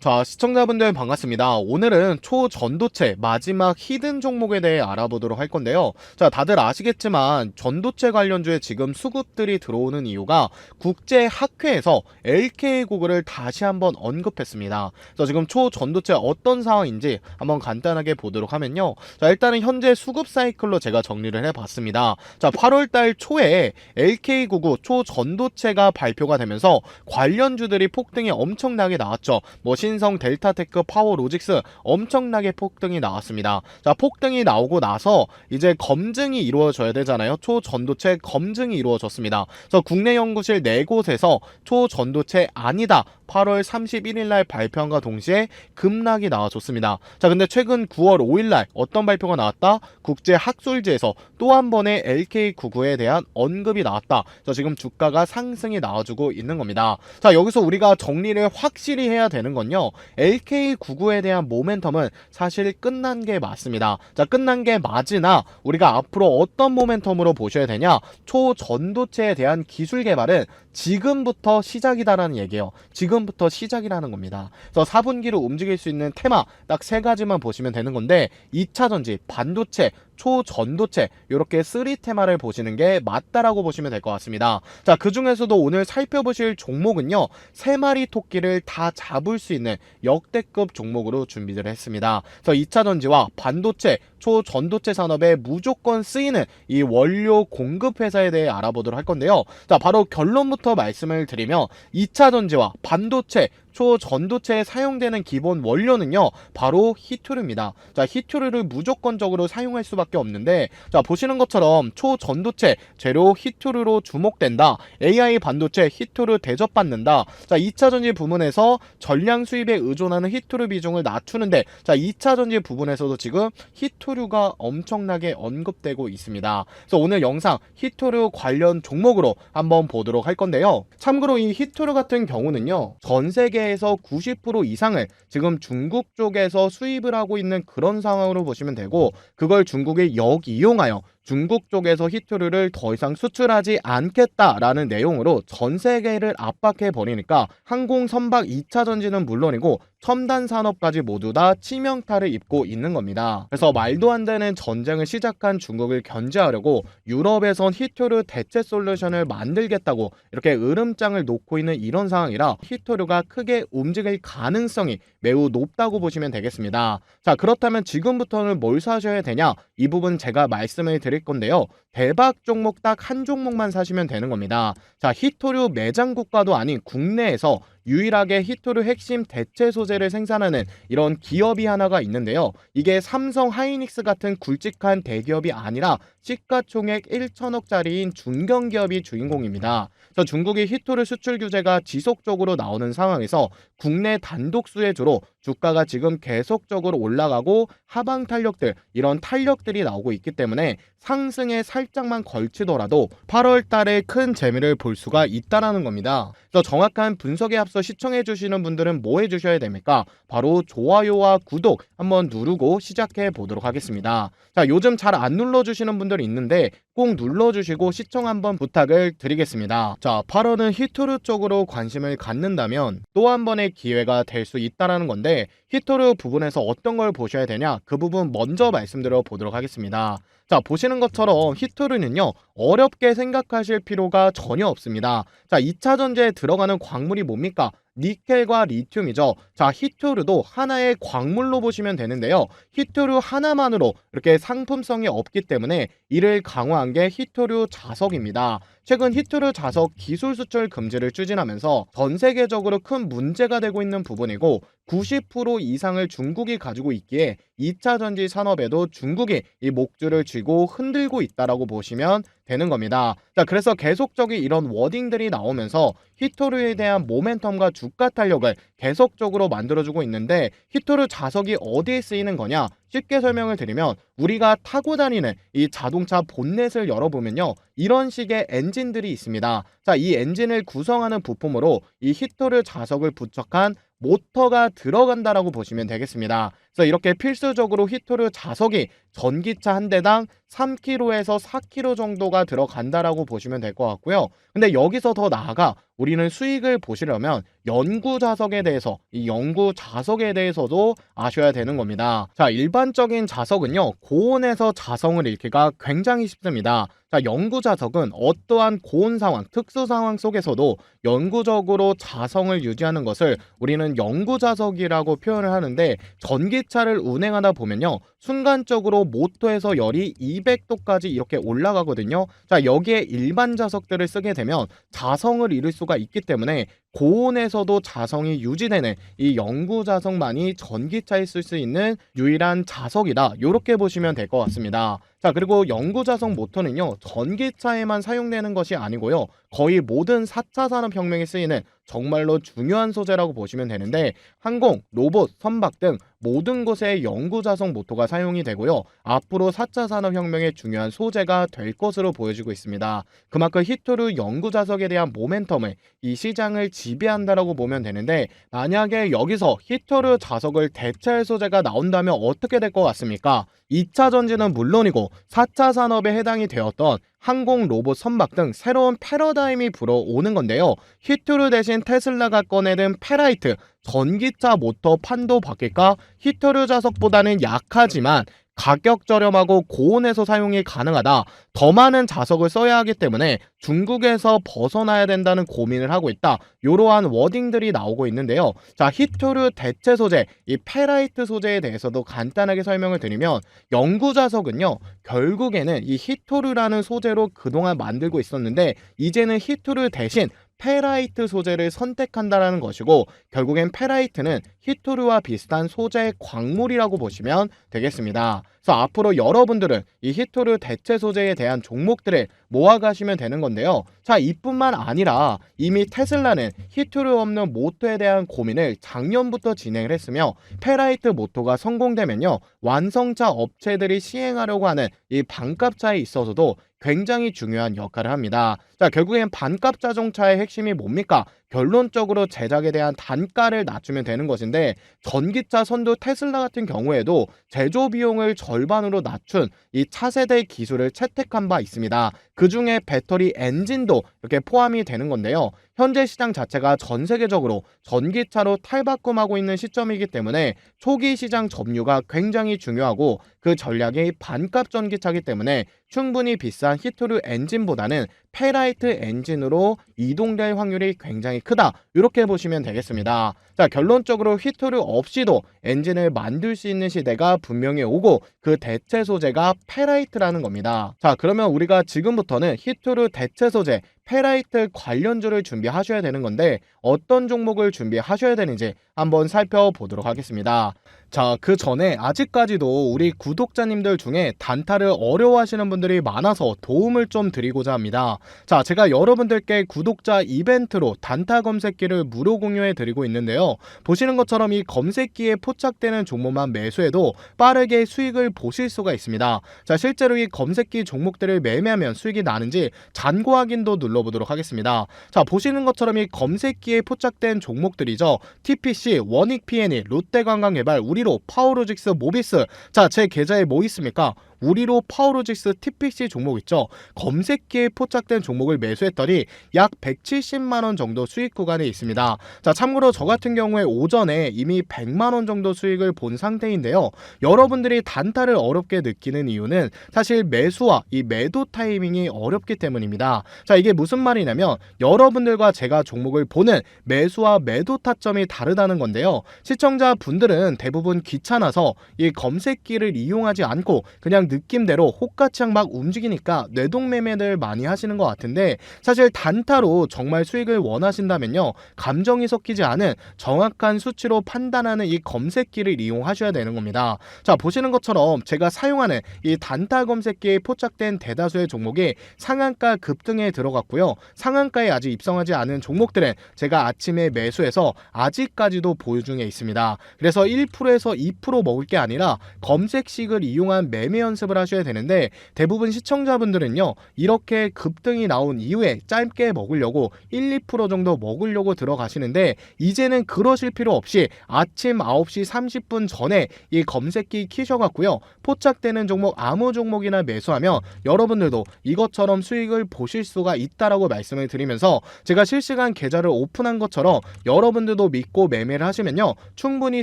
자, 시청자분들 반갑습니다. 오늘은 초전도체 마지막 히든 종목에 대해 알아보도록 할 건데요. 자, 다들 아시겠지만 전도체 관련주에 지금 수급들이 들어오는 이유가 국제 학회에서 LK 구글을 다시 한번 언급했습니다. 자, 지금 초전도체 어떤 상황인지 한번 간단하게 보도록 하면요. 자, 일단은 현재 수급 사이클로 제가 정리를 해 봤습니다. 자, 8월 달 초에 LK99 초전도체가 발표가 되면서 관련주들이 폭등이 엄청나게 나왔죠. 뭐 신성, 델타테크, 파워 로직스 엄청나게 폭등이 나왔습니다. 자, 폭등이 나오고 나서 이제 검증이 이루어져야 되잖아요. 초전도체 검증이 이루어졌습니다. 그래서 국내 연구실 네 곳에서 초전도체 아니다. 8월 31일 날 발표한과 동시에 급락이 나와줬습니다. 자, 근데 최근 9월 5일 날 어떤 발표가 나왔다? 국제 학술지에서 또 한 번의 LK99에 대한 언급이 나왔다. 자, 지금 주가가 상승이 나와주고 있는 겁니다. 자, 여기서 우리가 정리를 확실히 해야 되는 건요. LK99에 대한 모멘텀은 사실 끝난 게 맞습니다. 자, 끝난 게 맞으나 우리가 앞으로 어떤 모멘텀으로 보셔야 되냐? 초전도체에 대한 기술 개발은 지금부터 시작이다라는 얘기예요. 지금부터 시작이라는 겁니다. 그래서 4분기로 움직일 수 있는 테마 딱 세 가지만 보시면 되는 건데 2차 전지, 반도체, 초전도체 이렇게 3 테마를 보시는 게 맞다라고 보시면 될 것 같습니다. 자, 그 중에서도 오늘 살펴보실 종목은요. 세 마리 토끼를 다 잡을 수 있는 역대급 종목으로 준비를 했습니다. 그래서 2차 전지와 반도체, 초전도체 산업에 무조건 쓰이는 이 원료 공급 회사에 대해 알아보도록 할 건데요. 자, 바로 결론부터 말씀을 드리면 2차 전지와 반도체, 초전도체에 사용되는 기본 원료는요 바로 히토류입니다. 자 히토류를 무조건적으로 사용할 수밖에 없는데 자 보시는 것처럼 초전도체 재료 히토류로 주목된다 AI 반도체 히토류 대접받는다 자 2차 전지 부분에서 전량 수입에 의존하는 히토류 비중을 낮추는데 자 2차 전지 부분에서도 지금 히토류가 엄청나게 언급되고 있습니다. 그래서 오늘 영상 히토류 관련 종목으로 한번 보도록 할 건데요. 참고로 이 히토류 같은 경우는요 전 세계 세계에서 90% 이상을 지금 중국 쪽에서 수입을 하고 있는 그런 상황으로 보시면 되고 그걸 중국이 역이용하여 중국 쪽에서 히토류를 더 이상 수출하지 않겠다라는 내용으로 전 세계를 압박해 버리니까 항공 선박 2차 전지는 물론이고 첨단 산업까지 모두 다 치명타를 입고 있는 겁니다. 그래서 말도 안 되는 전쟁을 시작한 중국을 견제하려고 유럽에선 히토류 대체 솔루션을 만들겠다고 이렇게 으름장을 놓고 있는 이런 상황이라 히토류가 크게 움직일 가능성이 매우 높다고 보시면 되겠습니다. 자, 그렇다면 지금부터는 뭘 사셔야 되냐? 이 부분 제가 말씀을 드릴 건데요. 대박 종목 딱 한 종목만 사시면 되는 겁니다. 자, 히토류 매장 국가도 아닌 국내에서 유일하게 히토류 핵심 대체 소재를 생산하는 이런 기업이 하나가 있는데요. 이게 삼성 하이닉스 같은 굵직한 대기업이 아니라 시가총액 1천억짜리인 중견 기업이 주인공입니다. 그래서 중국이 히토류 수출 규제가 지속적으로 나오는 상황에서 국내 단독 수혜주로 주가가 지금 계속적으로 올라가고 하방 탄력들 이런 탄력들이 나오고 있기 때문에 상승에 살짝만 걸치더라도 8월 달에 큰 재미를 볼 수가 있다라는 겁니다. 그래서 정확한 분석에 앞서 시청해 주시는 분들은 뭐 해 주셔야 됩니까? 바로 좋아요와 구독 한번 누르고 시작해 보도록 하겠습니다. 자, 요즘 잘 안 눌러 주시는 분들이 있는데 꼭 눌러 주시고 시청 한번 부탁을 드리겠습니다. 자, 8월은 히토류 쪽으로 관심을 갖는다면 또 한 번의 기회가 될 수 있다라는 건데 히토류 부분에서 어떤 걸 보셔야 되냐? 그 부분 먼저 말씀드려 보도록 하겠습니다. 자, 보시는 것처럼 히토류는요, 어렵게 생각하실 필요가 전혀 없습니다. 자, 2차 전지에 들어가는 광물이 뭡니까? 니켈과 리튬이죠. 자, 히토류도 하나의 광물로 보시면 되는데요. 히토류 하나만으로 이렇게 상품성이 없기 때문에 이를 강화한 게 히토류 자석입니다. 최근 히토류 자석 기술 수출 금지를 추진하면서 전 세계적으로 큰 문제가 되고 있는 부분이고 90% 이상을 중국이 가지고 있기에 2차 전지 산업에도 중국이 이 목줄을 쥐고 흔들고 있다라고 보시면 되는 겁니다. 자, 그래서 계속적인 이런 워딩들이 나오면서 히토류에 대한 모멘텀과 주가 탄력을 계속적으로 만들어주고 있는데 히토류 자석이 어디에 쓰이는 거냐? 쉽게 설명을 드리면 우리가 타고 다니는 이 자동차 본넷을 열어보면요. 이런 식의 엔진들이 있습니다. 자, 이 엔진을 구성하는 부품으로 이 히토르 자석을 부착한 모터가 들어간다라고 보시면 되겠습니다. 그래서 이렇게 필수적으로 히토르 자석이 전기차 한 대당 3kg에서 4kg 정도가 들어간다라고 보시면 될 것 같고요. 근데 여기서 더 나아가 우리는 수익을 보시려면 연구 자석에 대해서 이 연구 자석에 대해서도 아셔야 되는 겁니다. 자, 일반적인 자석은요. 고온에서 자성을 잃기가 굉장히 쉽습니다. 자, 연구 자석은 어떠한 고온 상황, 특수 상황 속에서도 영구적으로 자성을 유지하는 것을 우리는 연구 자석이라고 표현을 하는데 전기차를 운행하다 보면요. 순간적으로 모터에서 열이 200도까지 이렇게 올라가거든요. 자, 여기에 일반 자석들을 쓰게 되면 자성을 잃을 수가 있기 때문에 고온에서도 자성이 유지되는 이 영구 자석만이 전기차에 쓸 수 있는 유일한 자석이다. 이렇게 보시면 될 것 같습니다. 자, 그리고 영구 자석 모터는요. 전기차에만 사용되는 것이 아니고요. 거의 모든 4차 산업 혁명에 쓰이는 정말로 중요한 소재라고 보시면 되는데 항공, 로봇, 선박 등 모든 곳에 영구 자석 모터가 사용이 되고요. 앞으로 4차 산업혁명의 중요한 소재가 될 것으로 보여지고 있습니다. 그만큼 히토르 영구 자석에 대한 모멘텀을 이 시장을 지배한다라고 보면 되는데 만약에 여기서 히토르 자석을 대체할 소재가 나온다면 어떻게 될 것 같습니까? 2차 전지는 물론이고 4차 산업에 해당이 되었던 항공, 로봇, 선박 등 새로운 패러다임이 불어오는 건데요. 히토르 대신 테슬라가 꺼내든 페라이트, 전기차 모터 판도 바뀔까? 히토르 자석보다는 약하지만 가격 저렴하고 고온에서 사용이 가능하다. 더 많은 자석을 써야 하기 때문에 중국에서 벗어나야 된다는 고민을 하고 있다. 이러한 워딩들이 나오고 있는데요. 자, 히토르 대체 소재, 이 페라이트 소재에 대해서도 간단하게 설명을 드리면 영구 자석은요. 결국에는 이 히토르라는 소재로 그동안 만들고 있었는데 이제는 히토르 대신 페라이트 소재를 선택한다라는 것이고 결국엔 페라이트는 히토르와 비슷한 소재 광물이라고 보시면 되겠습니다. 그래서 앞으로 여러분들은 이 히토르 대체 소재에 대한 종목들을 모아가시면 되는 건데요. 자, 이뿐만 아니라 이미 테슬라는 히토르 없는 모터에 대한 고민을 작년부터 진행을 했으며 페라이트 모터가 성공되면요. 완성차 업체들이 시행하려고 하는 이 반값차에 있어서도 굉장히 중요한 역할을 합니다. 자, 결국엔 반값 자동차의 핵심이 뭡니까? 결론적으로 제작에 대한 단가를 낮추면 되는 것인데 전기차 선두 테슬라 같은 경우에도 제조 비용을 절반으로 낮춘 이 차세대 기술을 채택한 바 있습니다. 그 중에 배터리 엔진도 이렇게 포함이 되는 건데요. 현재 시장 자체가 전 세계적으로 전기차로 탈바꿈하고 있는 시점이기 때문에 초기 시장 점유가 굉장히 중요하고 그 전략이 반값 전기차기 때문에 충분히 비싼 히토르 엔진보다는 페라이트 엔진으로 이동될 확률이 굉장히 크다. 이렇게 보시면 되겠습니다. 자, 결론적으로 히토르 없이도 엔진을 만들 수 있는 시대가 분명히 오고 그 대체 소재가 페라이트라는 겁니다. 자, 그러면 우리가 지금부터는 히토르 대체 소재 페라이트 관련주를 준비하셔야 되는 건데 어떤 종목을 준비하셔야 되는지 한번 살펴보도록 하겠습니다. 자, 그 전에 아직까지도 우리 구독자님들 중에 단타를 어려워하시는 분들이 많아서 도움을 좀 드리고자 합니다. 자, 제가 여러분들께 구독자 이벤트로 단타 검색기를 무료 공유해 드리고 있는데요. 보시는 것처럼 이 검색기에 포착되는 종목만 매수해도 빠르게 수익을 보실 수가 있습니다. 자, 실제로 이 검색기 종목들을 매매하면 수익이 나는지 잔고 확인도 눌러 보도록 하겠습니다. 자, 보시는 것처럼 이 검색기에 포착된 종목들이죠. TPC, 원익 P&E, 롯데관광개발, 우리로, 파워로직스, 모비스. 자, 제 계좌에 뭐 있습니까? 우리로 파워로직스 TPC 종목 있죠. 검색기에 포착된 종목을 매수했더니 약 170만 원 정도 수익 구간에 있습니다. 자, 참고로 저 같은 경우에 오전에 이미 100만 원 정도 수익을 본 상태인데요. 여러분들이 단타를 어렵게 느끼는 이유는 사실 매수와 이 매도 타이밍이 어렵기 때문입니다. 자, 이게 무슨 말이냐면 여러분들과 제가 종목을 보는 매수와 매도 타점이 다르다는 건데요. 시청자 분들은 대부분 귀찮아서 이 검색기를 이용하지 않고 그냥 느낌대로 혹가창 막 움직이니까 뇌동매매들 많이 하시는 것 같은데 사실 단타로 정말 수익을 원하신다면요. 감정이 섞이지 않은 정확한 수치로 판단하는 이 검색기를 이용하셔야 되는 겁니다. 자 보시는 것처럼 제가 사용하는 이 단타 검색기에 포착된 대다수의 종목이 상한가 급등에 들어갔고요. 상한가에 아직 입성하지 않은 종목들은 제가 아침에 매수해서 아직까지도 보유 중에 있습니다. 그래서 1%에서 2% 먹을 게 아니라 검색식을 이용한 매매 현 연습을 하셔야 되는데 대부분 시청자분들은요 이렇게 급등이 나온 이후에 짧게 먹으려고 1, 2% 정도 먹으려고 들어가시는데 이제는 그러실 필요 없이 아침 9시 30분 전에 이 검색기 키셔갖고요 포착되는 종목 아무 종목이나 매수하면 여러분들도 이것처럼 수익을 보실 수가 있다라고 말씀을 드리면서 제가 실시간 계좌를 오픈한 것처럼 여러분들도 믿고 매매를 하시면요 충분히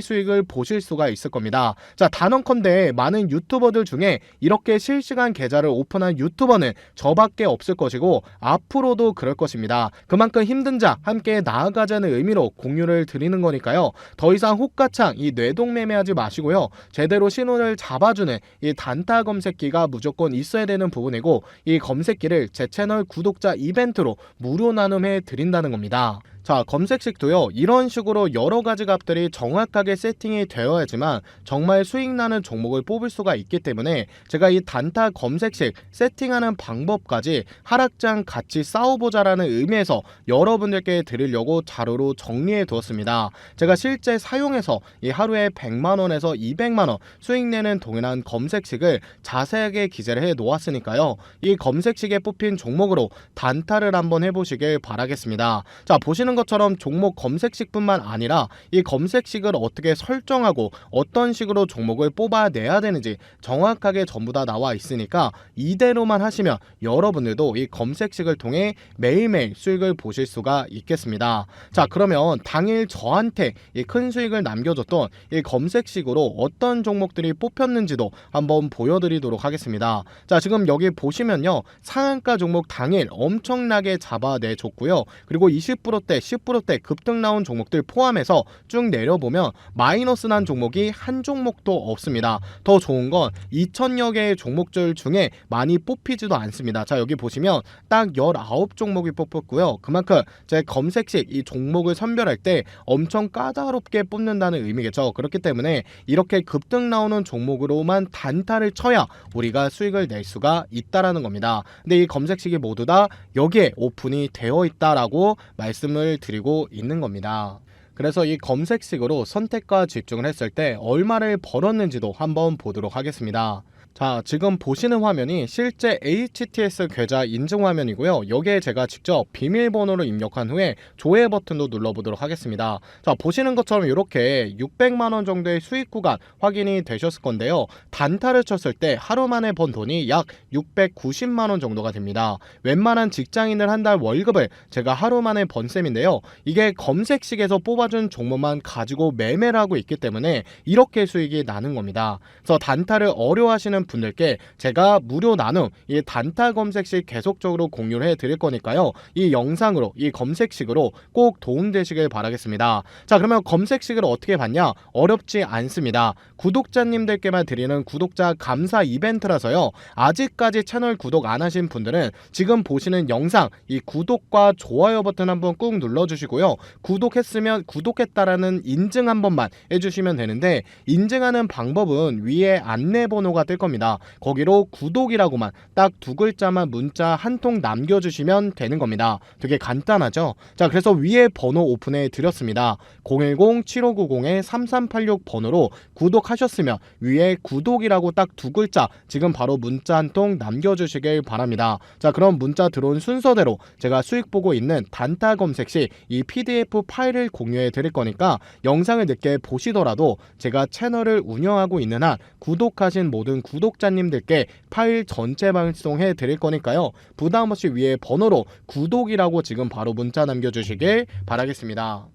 수익을 보실 수가 있을 겁니다. 자 단언컨대 많은 유튜버들 중에 이렇게 실시간 계좌를 오픈한 유튜버는 저밖에 없을 것이고 앞으로도 그럴 것입니다. 그만큼 힘든 자 함께 나아가자는 의미로 공유를 드리는 거니까요. 더 이상 호가창 이 뇌동매매하지 마시고요. 제대로 신호를 잡아주는 이 단타 검색기가 무조건 있어야 되는 부분이고 이 검색기를 제 채널 구독자 이벤트로 무료 나눔해 드린다는 겁니다. 자, 검색식도요, 이런 식으로 여러 가지 값들이 정확하게 세팅이 되어야지만 정말 수익 나는 종목을 뽑을 수가 있기 때문에 제가 이 단타 검색식 세팅하는 방법까지 하락장 같이 싸워보자라는 의미에서 여러분들께 드리려고 자료로 정리해 두었습니다. 제가 실제 사용해서 이 하루에 100만 원에서 200만 원 수익 내는 동일한 검색식을 자세하게 기재를 해 놓았으니까요. 이 검색식에 뽑힌 종목으로 단타를 한번 해보시길 바라겠습니다. 자, 보시는 것처럼 종목 검색식뿐만 아니라 이 검색식을 어떻게 설정하고 어떤 식으로 종목을 뽑아내야 되는지 정확하게 전부 다 나와 있으니까 이대로만 하시면 여러분들도 이 검색식을 통해 매일매일 수익을 보실 수가 있겠습니다. 자, 그러면 당일 저한테 이 큰 수익을 남겨줬던 이 검색식으로 어떤 종목들이 뽑혔는지도 한번 보여드리도록 하겠습니다. 자, 지금 여기 보시면요. 상한가 종목 당일 엄청나게 잡아내줬고요. 그리고 20%대, 10%대 급등 나온 종목들 포함해서 쭉 내려보면 마이너스 난 종목이 한 종목도 없습니다. 더 좋은 건 2천여 개의 종목들 중에 많이 뽑히지도 않습니다. 자, 여기 보시면 딱 19종목이 뽑혔고요. 그만큼 제 검색식 이 종목을 선별할 때 엄청 까다롭게 뽑는다는 의미겠죠. 그렇기 때문에 이렇게 급등 나오는 종목으로만 단타를 쳐야 우리가 수익을 낼 수가 있다라는 겁니다. 근데 이 검색식이 모두 다 여기에 오픈이 되어 있다라고 말씀을 드리고 있는 겁니다. 그래서 이 검색식으로 선택과 집중을 했을 때 얼마를 벌었는지도 한번 보도록 하겠습니다. 자, 지금 보시는 화면이 실제 HTS 계좌 인증 화면이고요. 여기에 제가 직접 비밀번호를 입력한 후에 조회 버튼도 눌러보도록 하겠습니다. 자, 보시는 것처럼 이렇게 600만 원 정도의 수익 구간 확인이 되셨을 건데요. 단타를 쳤을 때 하루 만에 번 돈이 약 690만 원 정도가 됩니다. 웬만한 직장인들 한 달 월급을 제가 하루 만에 번 셈인데요. 이게 검색식에서 뽑아준 종목만 가지고 매매를 하고 있기 때문에 이렇게 수익이 나는 겁니다. 그래서 단타를 어려워하시는 분들께 제가 무료 나눔 이 단타 검색식 계속적으로 공유를 해 드릴 거니까요. 이 영상으로 이 검색식으로 꼭 도움되시길 바라겠습니다. 자, 그러면 검색식을 어떻게 받냐? 어렵지 않습니다. 구독자님들께만 드리는 구독자 감사 이벤트라서요. 아직까지 채널 구독 안 하신 분들은 지금 보시는 영상 이 구독과 좋아요 버튼 한번 꾹 눌러주시고요. 구독했으면 구독했다라는 인증 한 번만 해주시면 되는데 인증하는 방법은 위에 안내 번호가 뜰 겁니다. 거기로 구독이라고만 딱 두 글자만 문자 한 통 남겨주시면 되는 겁니다. 되게 간단하죠? 자, 그래서 위에 번호 오픈해 드렸습니다. 010-7590-3386 번호로 구독하셨으면 위에 구독이라고 딱 두 글자 지금 바로 문자 한 통 남겨주시길 바랍니다. 자, 그럼 문자 들어온 순서대로 제가 수익 보고 있는 단타 검색 시 이 PDF 파일을 공유해 드릴 거니까 영상을 늦게 보시더라도 제가 채널을 운영하고 있는 한 구독하신 모든 구독 자님들께 파일 전체 발송해 드릴 거니까요. 부담 없이 위에 번호로 구독이라고 지금 바로 문자 남겨주시길 바라겠습니다.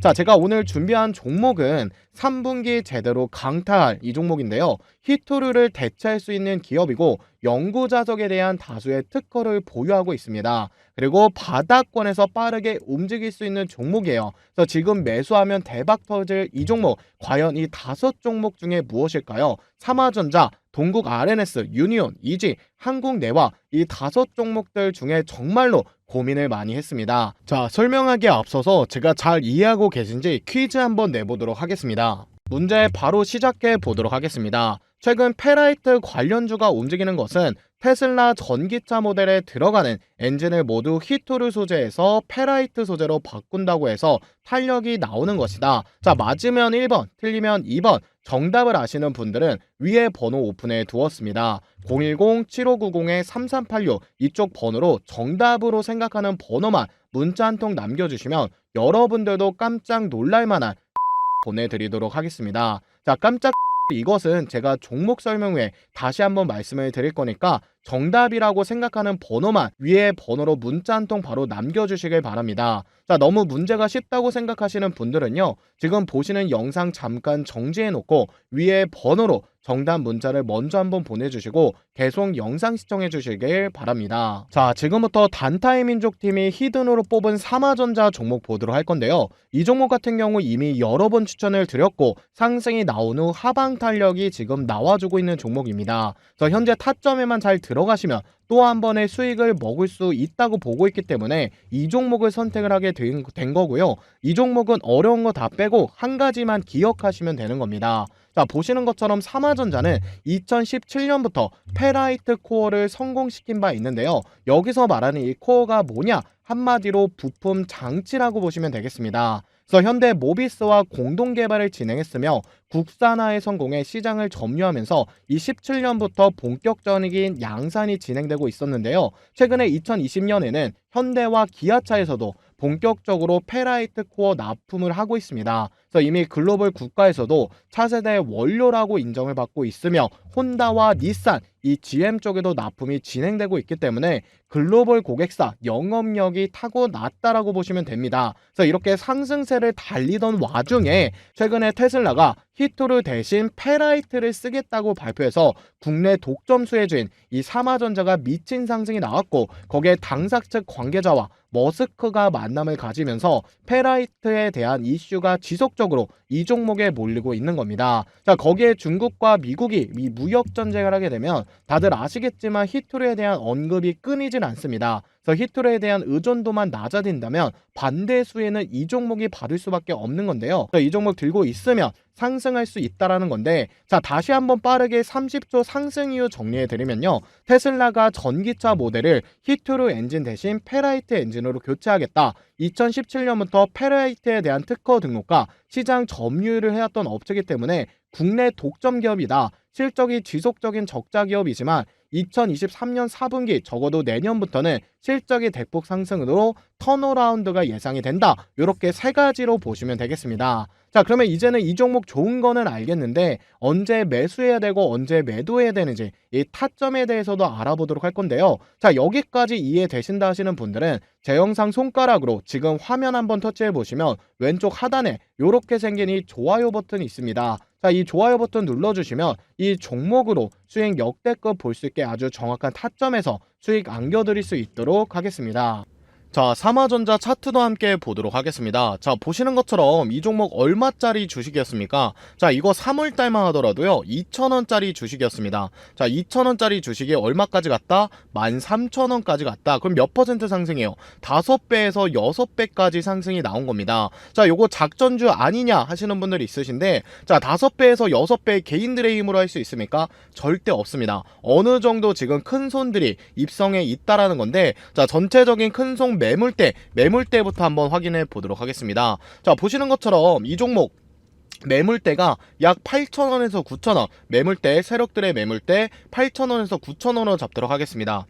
자, 제가 오늘 준비한 종목은 3분기 제대로 강타할 이 종목인데요. 히토류를 대체할 수 있는 기업이고 연구 자석에 대한 다수의 특허를 보유하고 있습니다. 그리고 바닥권에서 빠르게 움직일 수 있는 종목이에요. 그래서 지금 매수하면 대박 터질 이 종목 과연 이 다섯 종목 중에 무엇일까요? 삼화전자, 동국 RNS, 유니온, 이지, 한국 내와 이 다섯 종목들 중에 정말로 고민을 많이 했습니다. 자, 설명하기에 앞서서 제가 잘 이해하고 계신지 퀴즈 한번 내보도록 하겠습니다. 문제 바로 시작해 보도록 하겠습니다. 최근 페라이트 관련주가 움직이는 것은 테슬라 전기차 모델에 들어가는 엔진을 모두 히토르 소재에서 페라이트 소재로 바꾼다고 해서 탄력이 나오는 것이다. 자, 맞으면 1번, 틀리면 2번. 정답을 아시는 분들은 위에 번호 오픈해 두었습니다. 010-7590-3386 이쪽 번호로 정답으로 생각하는 번호만 문자 한 통 남겨주시면 여러분들도 깜짝 놀랄 만한 보내드리도록 하겠습니다. 자, 깜짝 이것은 제가 종목 설명 후에 다시 한번 말씀을 드릴 거니까 정답이라고 생각하는 번호만 위에 번호로 문자 한 통 바로 남겨주시길 바랍니다. 자, 너무 문제가 쉽다고 생각하시는 분들은요, 지금 보시는 영상 잠깐 정지해 놓고 위에 번호로 정답 문자를 먼저 한번 보내주시고 계속 영상 시청해 주시길 바랍니다. 자, 지금부터 단타의 민족팀이 히든으로 뽑은 삼화전자 종목 보도록 할 건데요. 이 종목 같은 경우 이미 여러 번 추천을 드렸고 상승이 나온 후 하방 탄력이 지금 나와주고 있는 종목입니다. 그래서 현재 타점에만 잘 들 어가시면 또 한 번의 수익을 먹을 수 있다고 보고 있기 때문에 이 종목을 선택을 하게 된, 된 거고요. 이 종목은 어려운 거 다 빼고 한 가지만 기억하시면 되는 겁니다. 자, 보시는 것처럼 삼화전자는 2017년부터 페라이트 코어를 성공시킨 바 있는데요. 여기서 말하는 이 코어가 뭐냐? 한마디로 부품 장치라고 보시면 되겠습니다. 그래서 현대 모비스와 공동 개발을 진행했으며 국산화의 성공에 시장을 점유하면서 이 17년부터 본격적인 양산이 진행되고 있었는데요. 최근에 2020년에는 현대와 기아차에서도 본격적으로 페라이트 코어 납품을 하고 있습니다. 그래서 이미 글로벌 국가에서도 차세대 원료라고 인정을 받고 있으며 혼다와 닛산 이 GM 쪽에도 납품이 진행되고 있기 때문에 글로벌 고객사 영업력이 타고났다라고 보시면 됩니다. 그래서 이렇게 상승세를 달리던 와중에 최근에 테슬라가 히토르 대신 페라이트를 쓰겠다고 발표해서 국내 독점 수혜주인 이 삼화전자가 미친 상승이 나왔고 거기에 당사 측 관계자와 머스크가 만남을 가지면서 페라이트에 대한 이슈가 지속적으로 이 종목에 몰리고 있는 겁니다. 자, 거기에 중국과 미국이 이 무역 전쟁을 하게 되면 다들 아시겠지만 히토르에 대한 언급이 끊이질 않습니다. 그래서 히토르에 대한 의존도만 낮아진다면 반대 수혜는 이 종목이 받을 수밖에 없는 건데요. 이 종목 들고 있으면 상승할 수 있다라는 건데 자 다시 한번 빠르게 30초 상승 이후 정리해 드리면요. 테슬라가 전기차 모델을 히토르 엔진 대신 페라이트 엔진으로 교체하겠다. 2017년부터 페라이트에 대한 특허 등록과 시장 점유를 해왔던 업체이기 때문에 국내 독점 기업이다. 실적이 지속적인 적자 기업이지만 2023년 4분기 적어도 내년부터는 실적이 대폭 상승으로 턴어라운드가 예상이 된다. 이렇게 세 가지로 보시면 되겠습니다. 자, 그러면 이제는 이 종목 좋은 거는 알겠는데 언제 매수해야 되고 언제 매도해야 되는지 이 타점에 대해서도 알아보도록 할 건데요. 자, 여기까지 이해되신다 하시는 분들은 제 영상 손가락으로 지금 화면 한번 터치해 보시면 왼쪽 하단에 이렇게 생긴 이 좋아요 버튼이 있습니다. 자, 이 좋아요 버튼 눌러주시면 이 종목으로 수익 역대급 볼 수 있게 아주 정확한 타점에서 수익 안겨드릴 수 있도록 하겠습니다. 자, 삼화전자 차트도 함께 보도록 하겠습니다. 자, 보시는 것처럼 이 종목 얼마짜리 주식이었습니까? 자, 이거 3월달만 하더라도요, 2,000원짜리 주식이었습니다. 자, 2,000원짜리 주식이 얼마까지 갔다? 13,000원까지 갔다. 그럼 몇 퍼센트 상승해요? 5배에서 6배까지 상승이 나온 겁니다. 자, 요거 작전주 아니냐 하시는 분들이 있으신데, 자, 5배에서 6배 개인들의 힘으로 할 수 있습니까? 절대 없습니다. 어느 정도 지금 큰 손들이 입성에 있다라는 건데, 자, 전체적인 큰손 매물대, 매물대부터 한번 확인해 보도록 하겠습니다. 자, 보시는 것처럼 이 종목 매물대가 약 8,000원에서 9,000원, 매물대, 세력들의 매물대 8,000원에서 9,000원으로 잡도록 하겠습니다.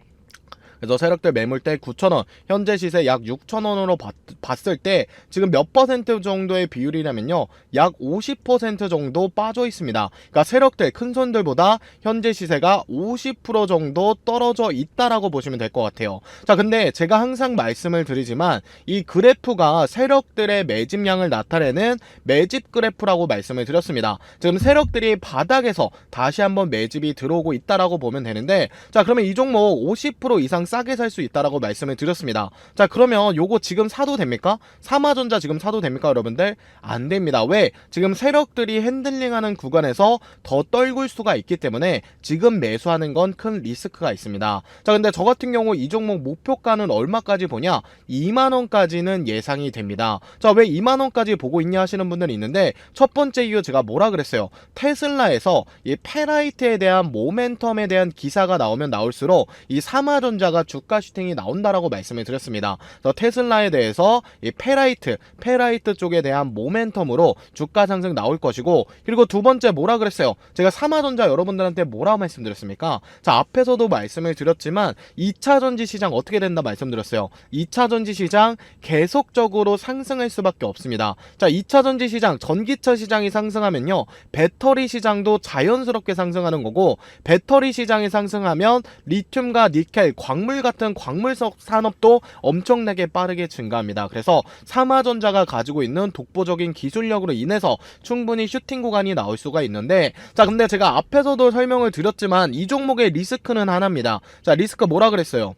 그래서 세력들 매물대 9,000원, 현재 시세 약 6,000원으로 봤, 을 때 지금 몇 퍼센트 정도의 비율이냐면요. 약 50% 정도 빠져 있습니다. 그러니까 세력들 큰 손들보다 현재 시세가 50% 정도 떨어져 있다라고 보시면 될 것 같아요. 자, 근데 제가 항상 말씀을 드리지만 이 그래프가 세력들의 매집량을 나타내는 매집 그래프라고 말씀을 드렸습니다. 지금 세력들이 바닥에서 다시 한번 매집이 들어오고 있다라고 보면 되는데 자, 그러면 이 종목 50% 이상 싸게 살 수 있다라고 말씀을 드렸습니다. 자, 그러면 요거 지금 사도 됩니까? 삼화전자 지금 사도 됩니까, 여러분들? 안 됩니다. 왜? 지금 세력들이 핸들링하는 구간에서 더 떨굴 수가 있기 때문에 지금 매수하는 건 큰 리스크가 있습니다. 자, 근데 저 같은 경우 이 종목 목표가는 얼마까지 보냐? 2만 원까지는 예상이 됩니다. 자, 왜 2만 원까지 보고 있냐 하시는 분들이 있는데 첫 번째 이유 제가 뭐라 그랬어요? 테슬라에서 이 페라이트에 대한 모멘텀에 대한 기사가 나오면 나올수록 이 삼화전자가 주가 슈팅이 나온다라고 말씀을 드렸습니다. 그래서 테슬라에 대해서 이 페라이트, 페라이트 쪽에 대한 모멘텀으로 주가 상승 나올 것이고 그리고 두 번째 뭐라 그랬어요? 제가 삼화전자 여러분들한테 뭐라고 말씀드렸습니까? 자 앞에서도 말씀을 드렸지만 2차 전지 시장 어떻게 된다 말씀드렸어요. 2차 전지 시장 계속적으로 상승할 수밖에 없습니다. 자 2차 전지 시장 전기차 시장이 상승하면요 배터리 시장도 자연스럽게 상승하는 거고 배터리 시장이 상승하면 리튬과 니켈, 광물 같은 광물석 산업도 엄청나게 빠르게 증가합니다. 그래서 삼화전자가 가지고 있는 독보적인 기술력으로 인해서 충분히 슈팅 구간이 나올 수가 있는데 자 근데 제가 앞에서도 설명을 드렸지만 이 종목의 리스크는 하나입니다. 자 리스크 뭐라 그랬어요?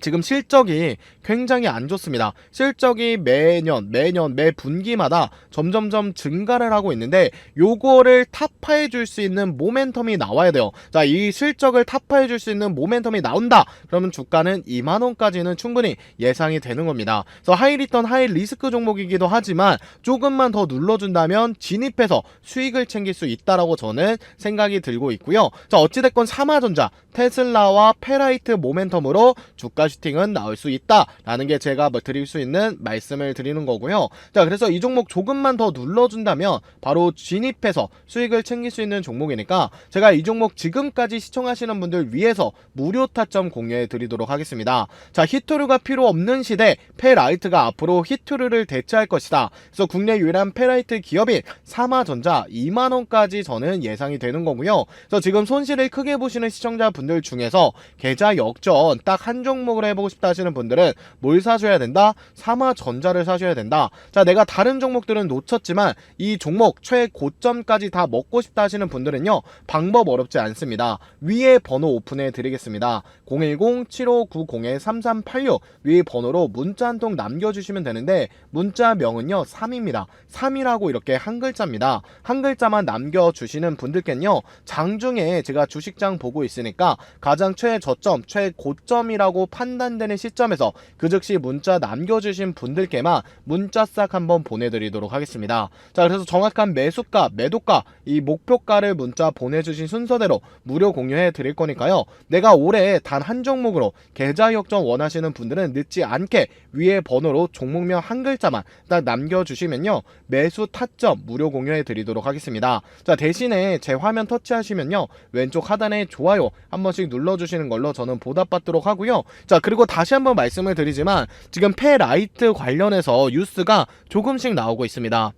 지금 실적이 굉장히 안 좋습니다. 실적이 매년, 매년, 매 분기마다 점점점 증가를 하고 있는데 요거를 타파해 줄 수 있는 모멘텀이 나와야 돼요. 자, 이 실적을 타파해 줄 수 있는 모멘텀이 나온다. 그러면 주가는 2만 원까지는 충분히 예상이 되는 겁니다. 그래서 하이 리턴, 하이 리스크 종목이기도 하지만 조금만 더 눌러 준다면 진입해서 수익을 챙길 수 있다라고 저는 생각이 들고 있고요. 자, 어찌 됐건 삼화전자, 테슬라와 페라이트 모멘텀으로 주가 슈팅은 나올 수 있다라는 게 제가 뭐 드릴 수 있는 말씀을 드리는 거고요. 자, 그래서 이 종목 조금만 더 눌러준다면 바로 진입해서 수익을 챙길 수 있는 종목이니까 제가 이 종목 지금까지 시청하시는 분들 위해서 무료 타점 공유해 드리도록 하겠습니다. 자, 히토류가 필요 없는 시대 페라이트가 앞으로 히토류를 대체할 것이다. 그래서 국내 유일한 페라이트 기업인 삼화전자 2만 원까지 저는 예상이 되는 거고요. 그래서 지금 손실을 크게 보시는 시청자분들 중에서 계좌 역전 딱 한 종목 을 해보고 싶다 하시는 분들은 뭘 사셔야 된다? 삼화전자를 사셔야 된다. 자, 내가 다른 종목들은 놓쳤지만 이 종목 최고점까지 다 먹고 싶다 하시는 분들은요. 방법 어렵지 않습니다. 위에 번호 오픈해 드리겠습니다. 010-7590-3386 위에 번호로 문자 한 통 남겨주시면 되는데 문자명은요 3입니다. 3이라고 이렇게 한 글자입니다. 한 글자만 남겨주시는 분들께는요 장중에 제가 주식장 보고 있으니까 가장 최저점, 최고점이라고 판단되는 시점에서 그 즉시 문자 남겨주신 분들께만 문자 싹 한번 보내드리도록 하겠습니다. 자 그래서 정확한 매수가, 매도가, 이 목표가를 문자 보내주신 순서대로 무료 공유해 드릴 거니까요. 내가 올해 단 한 종목으로 계좌 역전 원하시는 분들은 늦지 않게 위에 번호로 종목명 한 글자만 딱 남겨주시면요. 매수 타점 무료 공유해 드리도록 하겠습니다. 자 대신에 제 화면 터치하시면요. 왼쪽 하단에 좋아요 한 번씩 눌러주시는 걸로 저는 보답받도록 하고요. 자 그리고 다시 한번 말씀을 드리지만 지금 페라이트 관련해서 뉴스가 조금씩 나오고 있습니다.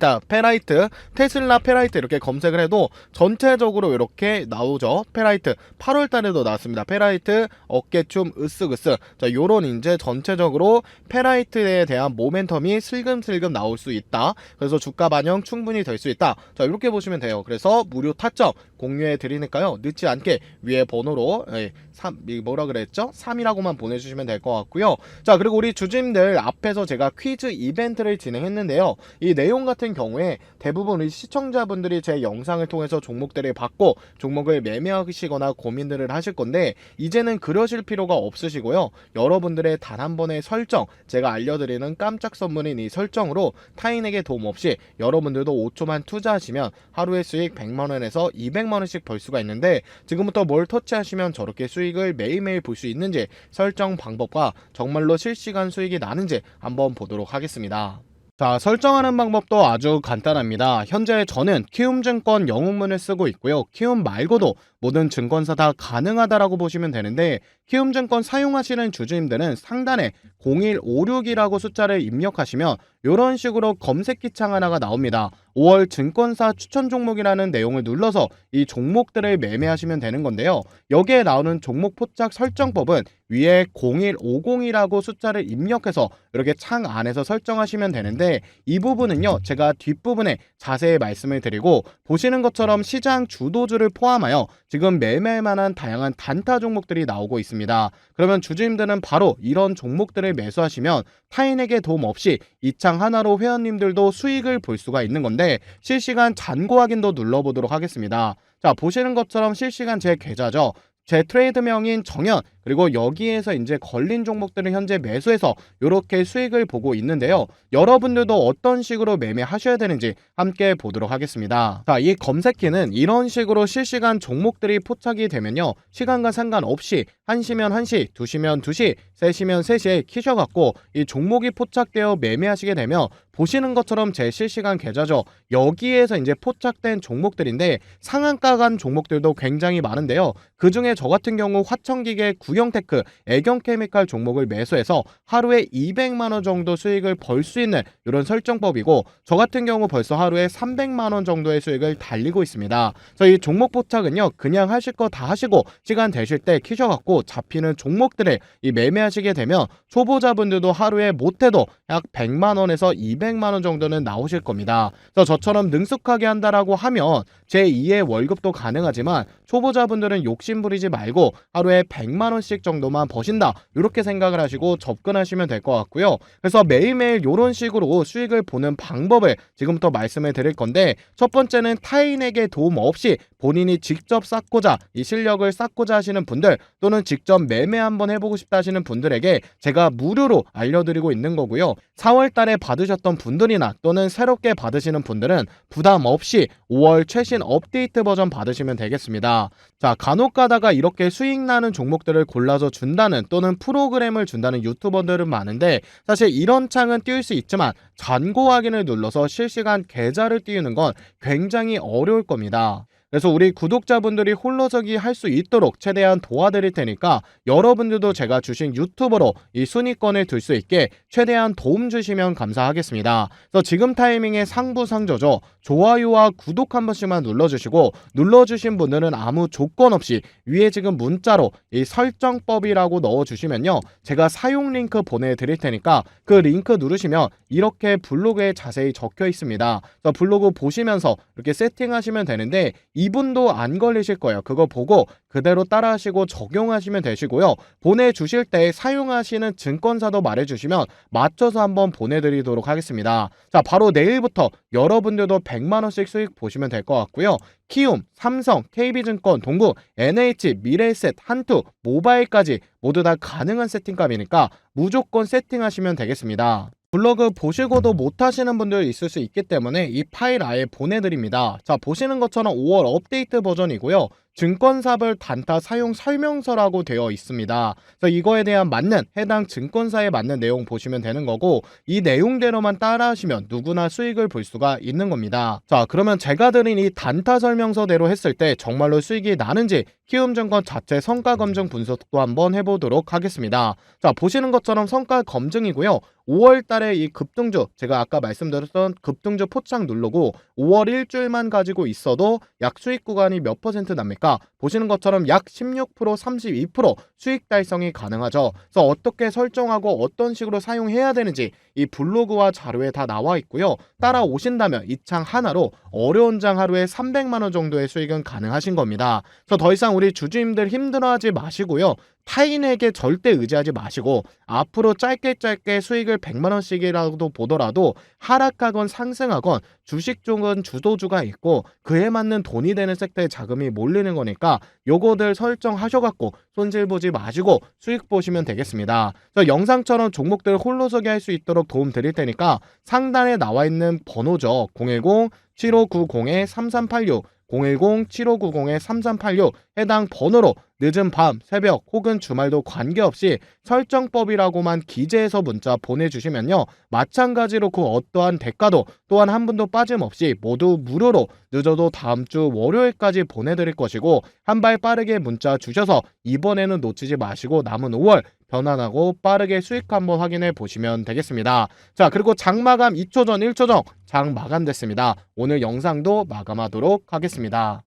자, 페라이트, 테슬라 페라이트 이렇게 검색을 해도 전체적으로 이렇게 나오죠. 페라이트 8월 달에도 나왔습니다. 페라이트 어깨춤 으쓱으쓱. 자, 요런 이제 전체적으로 페라이트에 대한 모멘텀이 슬금슬금 나올 수 있다. 그래서 주가 반영 충분히 될 수 있다. 자, 이렇게 보시면 돼요. 그래서 무료 타점 공유해 드리니까요. 늦지 않게 위에 번호로 예, 3, 이 뭐라 그랬죠? 3이라고만 보내주시면 될 것 같고요. 자, 그리고 우리 주주님들 앞에서 제가 퀴즈 이벤트를 진행했는데요. 이 내용 같은 경우에 대부분 우리 시청자분들이 제 영상을 통해서 종목들을 받고 종목을 매매하시거나 고민들을 하실 건데 이제는 그러실 필요가 없으시고요. 여러분들의 단 한 번의 설정, 제가 알려드리는 깜짝 선물인 이 설정으로 타인에게 도움 없이 여러분들도 5초만 투자하시면 하루의 수익 100만원에서 200만원 씩 벌 수가 있는데 지금부터 뭘 터치하시면 저렇게 수익을 매일매일 볼 수 있는지 설정 방법과 정말로 실시간 수익이 나는지 한번 보도록 하겠습니다. 자, 설정하는 방법도 아주 간단합니다. 현재 저는 키움증권 영웅문을 쓰고 있고요. 키움 말고도 모든 증권사 다 가능하다라고 보시면 되는데 키움증권 사용하시는 주주님들은 상단에 0156이라고 숫자를 입력하시면 이런 식으로 검색기 창 하나가 나옵니다. 5월 증권사 추천 종목이라는 내용을 눌러서 이 종목들을 매매하시면 되는 건데요. 여기에 나오는 종목 포착 설정법은 위에 0150이라고 숫자를 입력해서 이렇게 창 안에서 설정하시면 되는데 이 부분은요 제가 뒷부분에 자세히 말씀을 드리고 보시는 것처럼 시장 주도주를 포함하여 지금 매매할 만한 다양한 단타 종목들이 나오고 있습니다. 그러면 주주님들은 바로 이런 종목들을 매수하시면 타인에게 도움 없이 이 창 하나로 회원님들도 수익을 볼 수가 있는 건데 실시간 잔고 확인도 눌러보도록 하겠습니다. 자 보시는 것처럼 실시간 제 계좌죠. 제 트레이드명인 정현 그리고 여기에서 이제 걸린 종목들을 현재 매수해서 이렇게 수익을 보고 있는데요. 여러분들도 어떤 식으로 매매하셔야 되는지 함께 보도록 하겠습니다. 자, 이 검색기는 이런 식으로 실시간 종목들이 포착이 되면요. 시간과 상관없이 1시면 1시, 2시면 2시, 3시면 3시에 키셔갖고 이 종목이 포착되어 매매하시게 되면 보시는 것처럼 제 실시간 계좌죠. 여기에서 이제 포착된 종목들인데 상한가 간 종목들도 굉장히 많은데요. 그 중에 저 같은 경우 화청기계 구형테크, 애경케미칼 종목을 매수해서 하루에 200만 원 정도 수익을 벌 수 있는 이런 설정법이고 저 같은 경우 벌써 하루에 300만 원 정도의 수익을 달리고 있습니다. 그래서 이 종목 포착은요. 그냥 하실 거 다 하시고 시간 되실 때 키셔갖고 잡히는 종목들을 이 매매하시게 되면 초보자분들도 하루에 못해도 약 100만 원에서 200만 원 정도는 나오실 겁니다. 그래서 저처럼 능숙하게 한다라고 하면 제 2의 월급도 가능하지만 초보자분들은 욕심 부리지 말고 하루에 100만 원씩 정도만 버신다. 이렇게 생각을 하시고 접근하시면 될 것 같고요. 그래서 매일매일 이런 식으로 수익을 보는 방법을 지금부터 말씀을 드릴 건데 첫 번째는 타인에게 도움 없이 본인이 직접 쌓고자 이 실력을 쌓고자 하시는 분들 또는 직접 매매 한번 해보고 싶다 하시는 분들에게 제가 무료로 알려드리고 있는 거고요. 4월 달에 받으셨던 분들이나 또는 새롭게 받으시는 분들은 부담 없이 5월 최신 업데이트 버전 받으시면 되겠습니다. 자, 간혹 가다가 이렇게 수익 나는 종목들을 골라서 준다는 또는 프로그램을 준다는 유튜버들은 많은데 사실 이런 창은 띄울 수 있지만 잔고 확인을 눌러서 실시간 계좌를 띄우는 건 굉장히 어려울 겁니다. 그래서 우리 구독자분들이 홀로서기 할 수 있도록 최대한 도와드릴 테니까 여러분들도 제가 주신 유튜버로 이 순위권을 들 수 있게 최대한 도움 주시면 감사하겠습니다. 그래서 지금 타이밍에 상부상조죠. 좋아요와 구독 한 번씩만 눌러주시고 눌러주신 분들은 아무 조건 없이 위에 지금 문자로 이 설정법이라고 넣어주시면요. 제가 사용 링크 보내드릴 테니까 그 링크 누르시면 이렇게 블로그에 자세히 적혀 있습니다. 블로그 보시면서 이렇게 세팅하시면 되는데 이 분도 안 걸리실 거예요. 그거 보고 그대로 따라하시고 적용하시면 되시고요. 보내주실 때 사용하시는 증권사도 말해주시면 맞춰서 한번 보내드리도록 하겠습니다. 자, 바로 내일부터 여러분들도 100만원씩 수익 보시면 될 것 같고요. 키움, 삼성, KB증권, 동구, NH, 미래에셋, 한투, 모바일까지 모두 다 가능한 세팅값이니까 무조건 세팅하시면 되겠습니다. 블로그 보시고도 못하시는 분들 있을 수 있기 때문에 이 파일 아예 보내드립니다. 자, 보시는 것처럼 5월 업데이트 버전이고요. 증권사별 단타 사용 설명서라고 되어 있습니다. 그래서 이거에 대한 맞는 해당 증권사에 맞는 내용 보시면 되는 거고 이 내용대로만 따라하시면 누구나 수익을 볼 수가 있는 겁니다. 자, 그러면 제가 드린 이 단타 설명서대로 했을 때 정말로 수익이 나는지 키움증권 자체 성과 검증 분석도 한번 해보도록 하겠습니다. 자, 보시는 것처럼 성과 검증이고요. 5월 달에 이 급등주, 제가 아까 말씀드렸던 급등주 포착 누르고 5월 일주일만 가지고 있어도 약 수익 구간이 몇 퍼센트 납니까? 보시는 것처럼 약 16%, 32% 수익 달성이 가능하죠. 그래서 어떻게 설정하고 어떤 식으로 사용해야 되는지 이 블로그와 자료에 다 나와 있고요. 따라오신다면 이 창 하나로 어려운 장 하루에 300만 원 정도의 수익은 가능하신 겁니다. 그래서 더 이상 우리 주주님들 힘들어하지 마시고요. 타인에게 절대 의지하지 마시고 앞으로 짧게 짧게 수익을 100만 원씩이라도 보더라도 하락하건 상승하건 주식 쪽은 주도주가 있고 그에 맞는 돈이 되는 섹터에 자금이 몰리는 거니까 요거들 설정하셔갖고 손실 보지 마시고 수익 보시면 되겠습니다. 그래서 영상처럼 종목들 홀로서기 할수 있도록 도움 드릴 테니까 상단에 나와 있는 번호죠. 010 7590-3386 010-7590-3386 해당 번호로 늦은 밤, 새벽 혹은 주말도 관계없이 설정법이라고만 기재해서 문자 보내주시면요. 마찬가지로 그 어떠한 대가도 또한 한 분도 빠짐없이 모두 무료로 늦어도 다음 주 월요일까지 보내드릴 것이고 한 발 빠르게 문자 주셔서 이번에는 놓치지 마시고 남은 5월 변환하고 빠르게 수익 한번 확인해 보시면 되겠습니다. 자, 그리고 장 마감 2초 전, 1초 전 장 마감됐습니다. 오늘 영상도 마감하도록 하겠습니다.